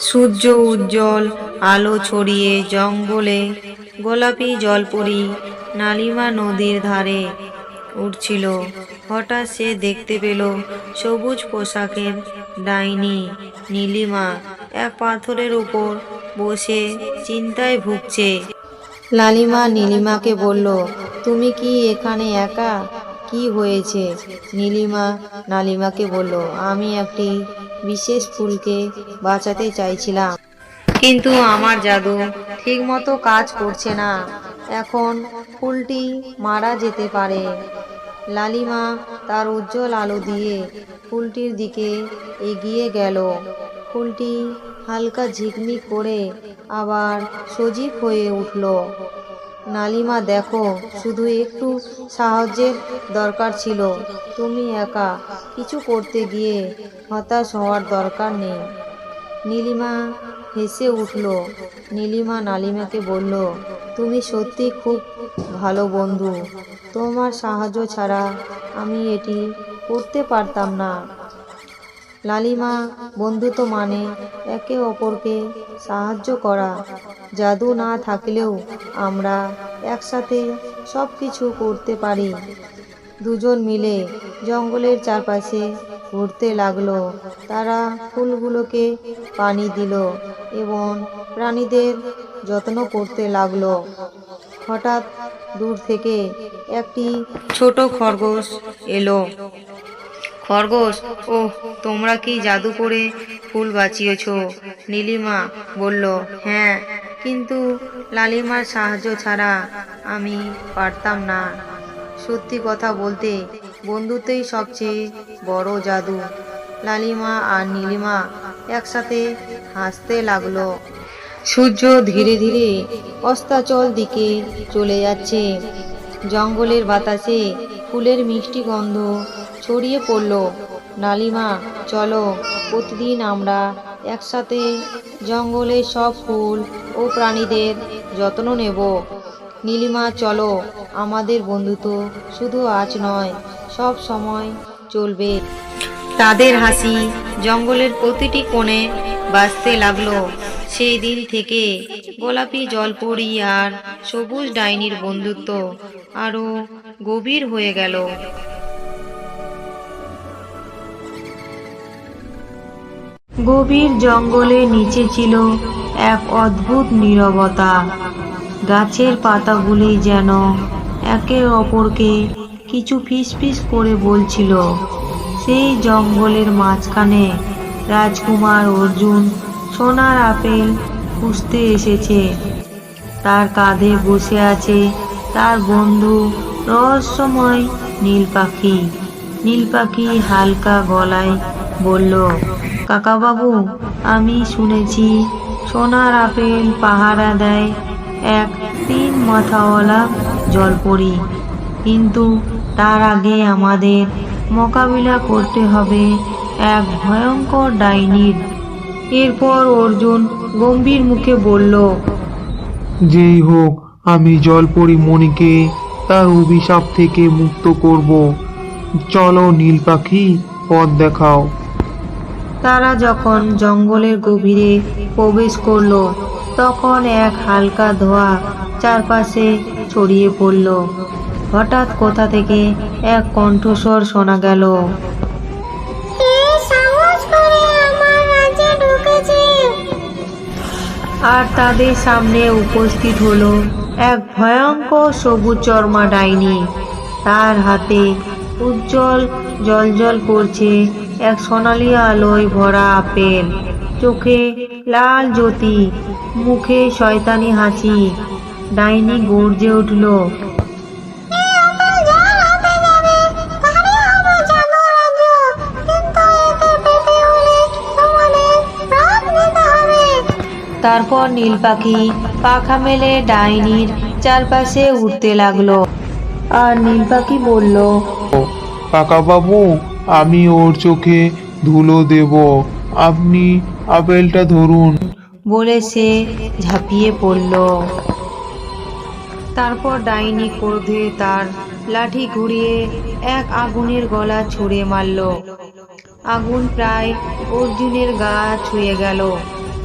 সূর্য উজ্জ্বল, আলো ছড়িয়ে জঙ্গলে, গোলাপি জলপরি নালিমা নদীর ধারে উঠছিল। হঠাৎ সে দেখতে পেল সবুজ পোশাকের ডাইনি নীলিমা এক পাথরের উপর বসে চিন্তায় ভুগছে। লালিমা নীলিমাকে বলল, তুমি কি এখানে একা? কি হয়েছে? নীলিমা নালিমাকে বলল, আমি একটি বিশেষ ফুলকে বাঁচাতে চাইছিলাম। কিন্তু আমার জাদু ঠিকমতো কাজ করছে না। এখন ফুলটি মারা যেতে পারে। লালিমা তার উজ্জ্বল আলো দিয়ে ফুলটির দিকে এগিয়ে গেল। ফুলটি হালকা ঝিকমিক করে আবার সজীব হয়ে উঠল। নালিমা, দেখো, শুধু একটু সাহায্যের দরকার ছিল। তুমি একা, কিছু করতে গিয়ে হতাশ হওয়ার দরকার নেই। নীলিমা হেসে উঠল। নীলিমা নালিমাকে বলল, তুমি সত্যি খুব ভালো বন্ধু। তোমার সাহায্য ছাড়া আমি এটি করতে পারতাম না। লালিমা বন্ধুত্ব মানে একে অপরকে সাহায্য করা। জাদু না থাকলেও আমরা একসাথে সব কিছু করতে পারি। দুজন মিলে জঙ্গলের চারপাশে ঘুরতে লাগল। তারা ফুলগুলোকে পানি দিল এবং প্রাণীদের যত্ন করতে লাগল। হঠাৎ দূর থেকে একটি ছোট খরগোশ এলো। খরগোশ ও তোমরা কি জাদু করে ফুল বাঁচিয়েছ? নীলিমা বলল হ্যাঁ কিন্তু লালিমার সাহায্য ছাড়া আমি পারতাম না। সত্যি কথা বলতে বন্ধুতেই সবচেয়ে বড় জাদু। লালিমা আর নীলিমা একসাথে হাসতে লাগল। সূর্য ধীরে ধীরে অস্তাচল দিকে চলে যাচ্ছে। জঙ্গলের বাতাসে ফুলের মিষ্টি গন্ধ ছড়িয়ে পড়ল। নালিমা, চলো, প্রতিদিন আমরা একসাথে জঙ্গলের সব ফুল ও প্রাণীদের যত্ন নেব। নীলিমা, চলো, আমাদের বন্ধুত্ব শুধু আজ নয়, সব সময় চলবে। তাদের হাসি জঙ্গলের প্রতিটি কোণে বাঁচতে লাগল। সেই দিন থেকে গোলাপি জলপরি আর সবুজ ডাইনির বন্ধুত্ব আরও গভীর হয়ে গেল। গভীর জঙ্গলের নিচে ছিল এক অদ্ভুত নীরবতা। গাছের পাতাগুলি যেন একে অপরকে কিছু ফিসফিস করে বলছিল। সেই জঙ্গলের মাঝখানে রাজকুমার অর্জুন সোনার আপেল খুঁজতে এসেছে। তার কাঁধে বসে আছে তার বন্ধু রহস্যময় নীল পাখি নীল পাখি হালকা গলায় বলল কাকাবাবু, আমি শুনেছি সোনার আপেল পাহারা দেয় এক তিন মাথাওয়ালা জল জলপরি। কিন্তু তার আগে আমাদের মোকাবিলা করতে হবে এক ভয়ঙ্কর ডাইনির। এরপর অর্জুন গম্ভীর মুখে বলল, যেই হোক, আমি জলপরি মণিকে তার অভিশাপ থেকে মুক্ত করব। চলো নীল পাখি পথ দেখাও। তারা যখন জঙ্গলের গভীরে প্রবেশ করল তখন এক হালকা ধোঁয়া চারপাশে ছড়িয়ে পড়ল। হঠাৎ কোথা থেকে এক কণ্ঠস্বর শোনা গেল। আর তাদের সামনে উপস্থিত হলো এক ভয়ঙ্কর সবুজ চর্মা ডাইনি। তার হাতে উজ্জ্বল জলজল করছে এক সোনালি আলোয় ভরা আপেল। চোখে লাল জ্যোতি মুখে শয়তানি হাসি ডাইনি গর্জে উঠল তারপর নীল পাখি পাখা মেলে ডাইনির চারপাশে উঠতে লাগল। আর নীল পাখি বলল কাকাবাবু আমি ওর চোখে ধুলো দেব। আপনি আপেলটা ধরুন। বলে সে ঝাঁপিয়ে পড়ল। তারপর ডাইনি ক্রোধে তার লাঠি ঘুরিয়ে এক আগুনের গলা ছুঁড়ে মারল। আগুন প্রায় অর্জুনের গা ছুঁয়ে গেল।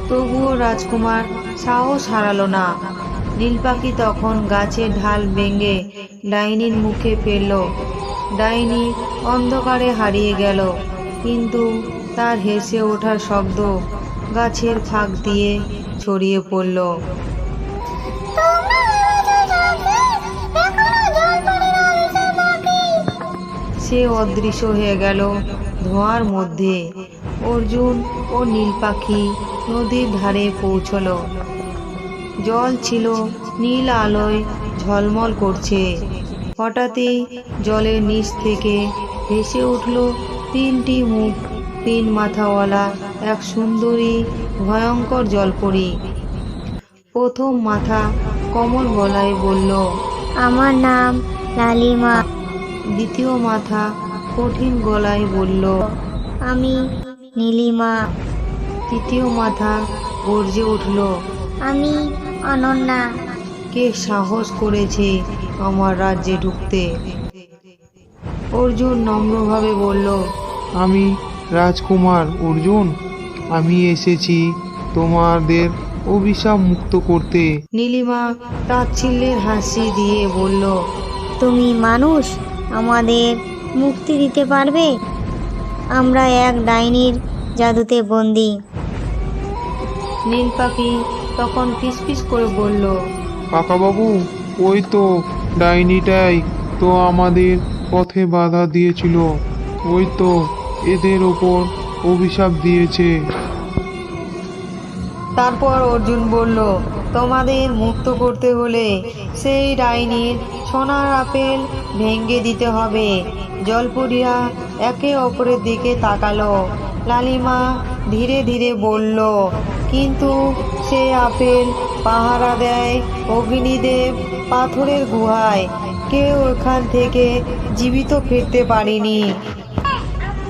তবুও রাজকুমার সাহস হারালো না। নীল পাখি তখন গাছের ঢাল ভেঙে ডাইনির মুখে ফেলল। ডাইনি অন্ধকারে হারিয়ে গেল, কিন্তু তার হেসে ওঠার শব্দ গাছের ফাঁক দিয়ে ছড়িয়ে পড়ল। সে অদৃশ্য হয়ে গেল ধোঁয়ার মধ্যে। অর্জুন ও নীল পাখি নদীর ধারে পৌঁছল। জল ছিল নীল আলোয় ঝলমল করছে। হঠাৎই জলের নিচ থেকে ভেসে উঠল তিনটি মুখ তিন মাথাওয়ালা এক সুন্দরী ভয়ঙ্কর জলপরি। প্রথম মাথা কমল গলায় বলল আমার নাম লালিমা। দ্বিতীয় মাথা কঠিন গলায় বলল আমি নীলিমা। তৃতীয় মাথা গর্জে উঠল আমি অনন্যা। কে সাহস করেছে আমার রাজ্যে ঢুকতে। অর্জুন নম্রভাবে বলল আমি রাজকুমার অর্জুন। আমি এসেছি তোমাদের অভিশাপ মুক্ত করতে। নীলিমা তাচ্ছিল্যের হাসি দিয়ে বলল তুমি মানুষ আমাদের মুক্তি দিতে পারবে? আমরা এক ডাইনির জাদুতে বন্দি। নীল পাখি তখন ফিসফিস করে বলল কাকাবাবু ওই তো ডাইনিটাই তো আমাদের পথে বাধা দিয়েছিল। ওই তো এদের ওপর অভিশাপ দিয়েছে। তারপর অর্জুন বলল, তোমাদের মুক্ত করতে হলে সেই ডাইনির সোনার আপেল ভেঙ্গে দিতে হবে। জলপুরিয়া একে অপরের দিকে তাকালো। লালিমা ধীরে ধীরে বলল, কিন্তু সে আপেল পাহারা দেয়। অগ্নিদেব পাথরের গুহায়। কেউ ওখান থেকে জীবিত ফিরতে পারিনি।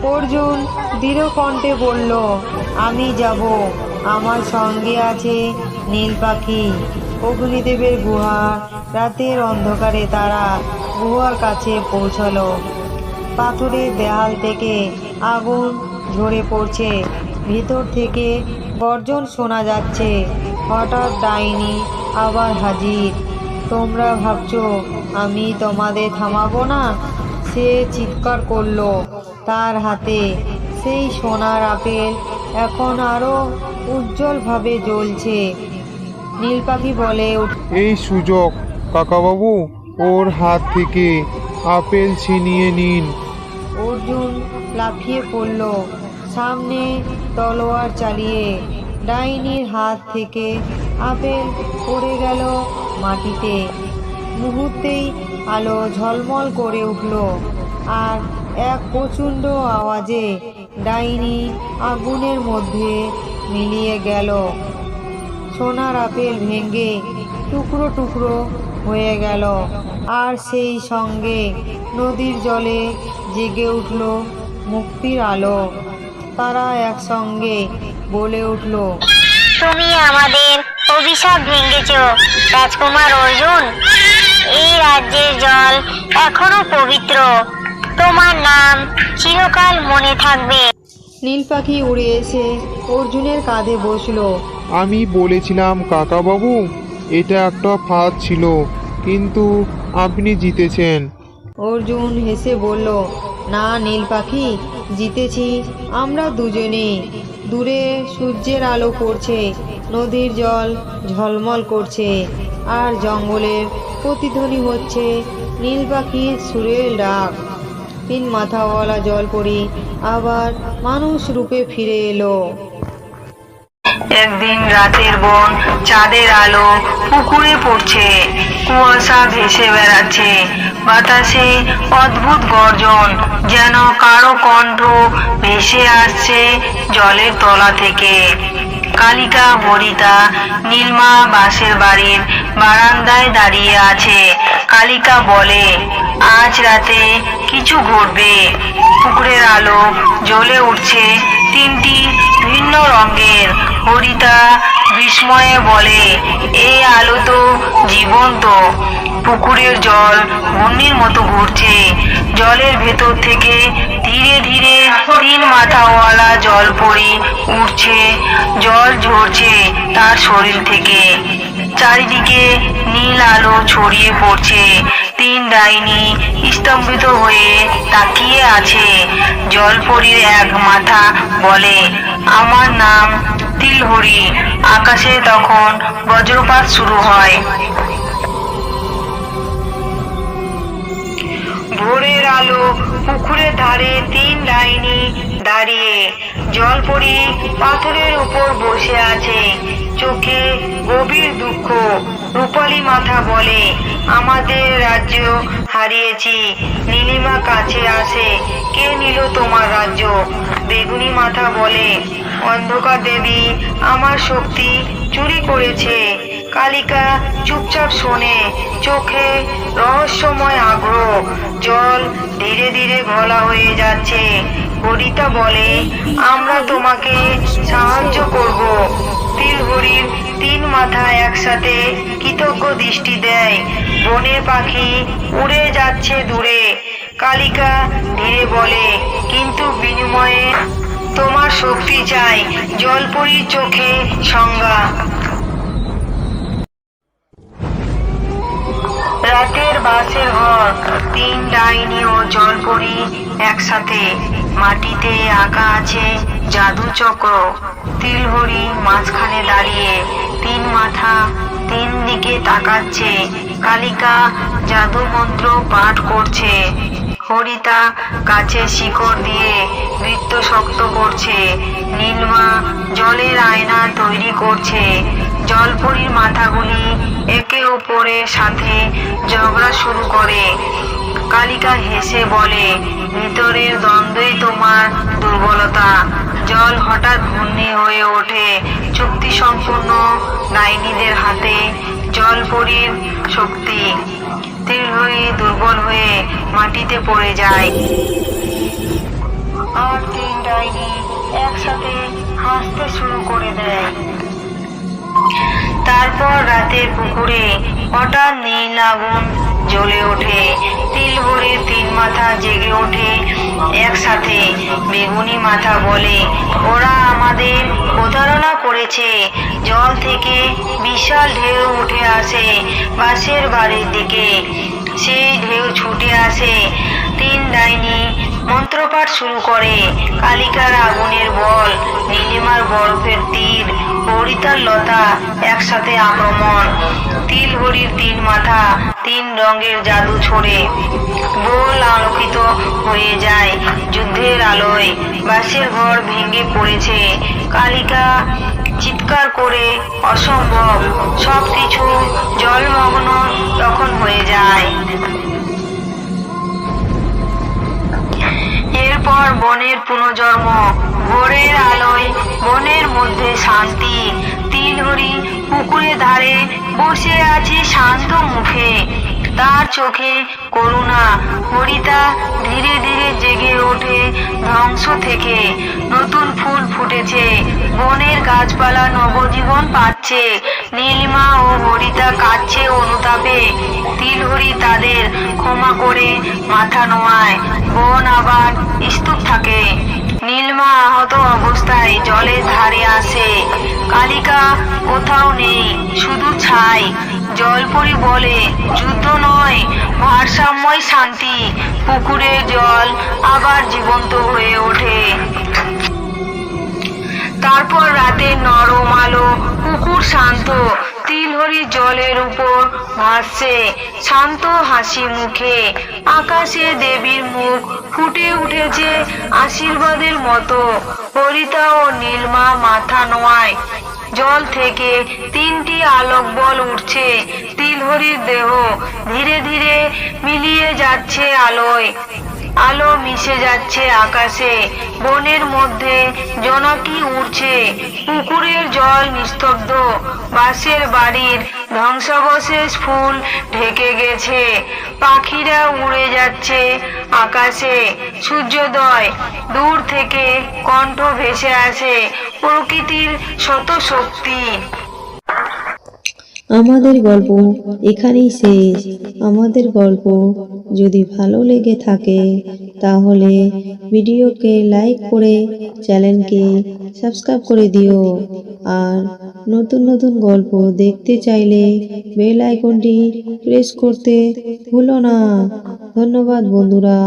অর্জুন দৃঢ় কণ্ঠে বলল, আমি যাব। আমার সঙ্গে আছে নীল পাখি। অগ্নিদেবের গুহা রাতের অন্ধকারে তারা গুহার কাছে পৌঁছালো। পাথরের দেয়াল থেকে আগুন ঝরে পড়ছে। ভেতর থেকে গর্জন শোনা যাচ্ছে। হঠাৎ ডাইনি আবার হাজির। তোমরা ভাবছ আমি তোমাদের থামাবো না? সে চিৎকার করল তার হাতে। সেই সোনার আপেল এখন আরও উজ্জ্বলভাবে জ্বলছে। নীল পাখি বলে এই সুযোগ কাকাবাবু ওর হাত থেকে আপেল ছিনিয়ে নিন। অর্জুন লাফিয়ে পড়ল সামনে তলোয়ার চালিয়ে। ডাইনির হাত থেকে আপেল পড়ে গেল মাটিতে। মুহূর্তেই আলো ঝলমল করে উঠল আর এক প্রচণ্ড আওয়াজে ডাইনি আগুনের মধ্যে মিলিয়ে গেল। সোনার আপেল ভেঙে টুকরো টুকরো হয়ে গেল আর সেই সঙ্গে নদীর জলে জেগে উঠল মুক্তির আলো। তারা একসঙ্গে বলে উঠল তুমি আমাদের অভিশাপ ভেঙেছ রাজকুমার অর্জুন। এই রাজ্যের জল এখনও পবিত্র। তোমার নাম চিরকাল মনে থাকবে। নীল পাখি উড়ে এসে অর্জুনের কাঁধে বসল। আমি বলেছিলাম কাকাবাবু এটা একটা ফাঁদ ছিল কিন্তু আপনি জিতেছেন। অর্জুন হেসে বলল না নীল পাখি জিতেছি আমরা দুজনে দূরে সূর্যের আলো পড়ছে, নদীর জল ঝলমল করছে, আর জঙ্গলের প্রতিধ্বনি হচ্ছে নীল পাখির সুরের ডাক। তিন মাথাওয়ালা জল পড়ি আবার মানুষ রূপে ফিরে এলো। একদিন রাতের বন, চাঁদের আলো পুকুরে পড়ছে, কুয়াশা ভেসে বেড়াচ্ছে। বাতাসে অদ্ভুত গর্জন, যেন কারও কণ্ঠ ভেসে আসছে জলের তলা থেকে। কালিকা হরিতা নীলমা বাঁশের বাড়ির বারান্দায় দাঁড়িয়ে আছে। কালিকা বলে, আজ রাতে কিছু ঘটবে। পুকুরের আলো জ্বলে উঠছে তিনটি ভিন্ন রঙের। হরিতা বিস্ময়ে বলে এই আলো তো জীবন্ত। পুকুরের জল ঘূর্ণির মতো ঘুরছে। জলের ভেতর থেকে ধীরে ধীরে তিন মাথাওয়ালা জল পড়ি উঠছে। জল ঝরছে তার শরীর থেকে। চারিদিকে নীল আলো ছড়িয়ে পড়ছে। ডাইনি স্তম্ভিত হয়ে তাকিয়ে আছে। জলপরীর এক মাথা বলে, আমার নাম তিলহরি। আকাশে তখন বজ্রপাত শুরু হয়। ভোরের আলো পুকুরের ধারে তিন ডাইনি দাঁড়িয়ে, জলপরি পাথরের উপর বসে আছে। চোখে গভীর দুঃখ। রূপালী মাথা বলে, আমাদের রাজ্য হারিয়েছি। নীলিমা কাছে আসে, কে নিল তোমার রাজ্য? বেগুনি মাথা বলে, অন্ধকার দেবী, আমার শক্তি চুরি করেছে। কালিকা চুপচাপ শোনে, চোখে রহস্যময় আগ্রহ। জল ধীরে ধীরে ঘোলা হয়ে যাচ্ছে। হরিতা বলে, আমরা তোমাকে সাহায্য করব। তিলহরির তিন মাথা একসাথে কৃতজ্ঞ দৃষ্টি দেয়। বনে পাখি উড়ে যাচ্ছে দূরে। কালিকা ধীরে বলে, কিন্তু বিনিময়ে তোমার শক্তি চাই। জলপরীর চোখে সংজ্ঞা। বাসের ঘর। তিন ডাইনি ও জলপরি একসাথে। মাটিতে আঁকা আছে জাদু চক্র। তিলহরি মাঝখানে দাঁড়িয়ে তিন মাথা তিন দিকে তাকাচ্ছে। কালিকা জাদু মন্ত্র পাঠ করছে। হরিতা গাছে শিকড় দিয়ে বৃত্ত শক্ত করছে। নীলমা জলের আয়না তৈরি করছে। জলপরীর মাথাগুলি একে অপরের সাথে ঝগড়া শুরু করে। কালিকা হেসে বলে, ভিতরের দ্বন্দ্বই তোমার দুর্বলতা। জল হঠাৎ ঘূর্ণি হয়ে ওঠে। চুক্তি সম্পূর্ণ ডাইনিদের হাতে জলপরীর শক্তি তীর হয়ে দুর্বল হয়ে মাটিতে পড়ে যায়। আর তিন ডাইনি একসাথে হাসতে শুরু করে দেয়। তারপর রাতের পুকুরে হঠাৎ নীল আগুন জ্বলে ওঠে। তিল ভরে তিন মাথা জেগে ওঠে। একসাথে বেগুনি মাথা বলে, ওরা আমাদের প্রতারণা করেছে। জল থেকে বিশাল ঢেউ উঠে আসে বাসের বাড়ির দিকে। সেই ঢেউ ছুটে আসে। তিন ডাইনি মন্ত্রপাঠ শুরু করে। কালিকার আগুনের বল, নীলিমার বরফের তীর হরিতার লতা একসাথে আক্রমণ। তিল হরির তিন মাথা, তিন রঙের জাদু ছড়ে। গোল আলোকিত হয়ে যায় যুদ্ধের আলোয়। বাসের ঘর ভেঙে পড়েছে। কালিকা চিৎকার করে, অসম্ভব, সবকিছু জলমগ্ন তখন হয়ে যায়। এরপর বনের পুনর্জন্ম, ভোরের আলোয় বনের মধ্যে শান্তি। তিলহরি পুকুরের ধারে বসে আছে শান্ত মুখে। তার চোখে করুণা। হরিতা ধীরে ধীরে জেগে ওঠে ধ্বংস থেকে। নতুন ফুল ফুটেছে, বনের গাছপালা নবজীবন পাচ্ছে। নীলিমা ও হরিতা কাচ্ছে অনুতাপে। তিলহরি তাদের ক্ষমা করে মাথা নোয়ায়। বন আবার স্তূপ থাকে। নীলমা আহত অবস্থায় জলের ধারে আসে। কালিকা কোথাও নেই, শুধু ছাই। জলপরি বলে, যুদ্ধ নয়, ভারসাম্যই শান্তি। পুকুরের জল আবার জীবন্ত হয়ে ওঠে। তারপর রাতে নরম আলো, পুকুর শান্ত, তিলহরি জলের উপর ভাসছে। শান্ত হাসি মুখে, আকাশে দেবীর মুখ ফুটে উঠেছে আশীর্বাদের মতো। হরিতা ও নীলমা মাথা নোয়ায়। জল থেকে তিনটি আলোক বল উঠছে। তিলহরির দেহ ধীরে ধীরে মিলিয়ে যাচ্ছে আলোয়। আলো মিশে যাচ্ছে আকাশে। বনের মধ্যে জোনাকি উড়ছে। পুকুরের জল নিস্তব্ধ। বাঁশের বাড়ির ধ্বংসাবশেষ ফুল ঢেকে গেছে। পাখিরা উড়ে যাচ্ছে আকাশে। সূর্যোদয় দূর থেকে কণ্ঠ ভেসে আসে প্রকৃতির শত শক্তি। আমাদের গল্প এখানেই শেষ। আমাদের গল্প যদি ভালো লেগে থাকে, তাহলে ভিডিওকে লাইক করে চ্যানেলকে সাবস্ক্রাইব করে দিও। আর নতুন নতুন গল্প দেখতে চাইলে বেল আইকনটি প্রেস করতে ভুলো না। ধন্যবাদ বন্ধুরা।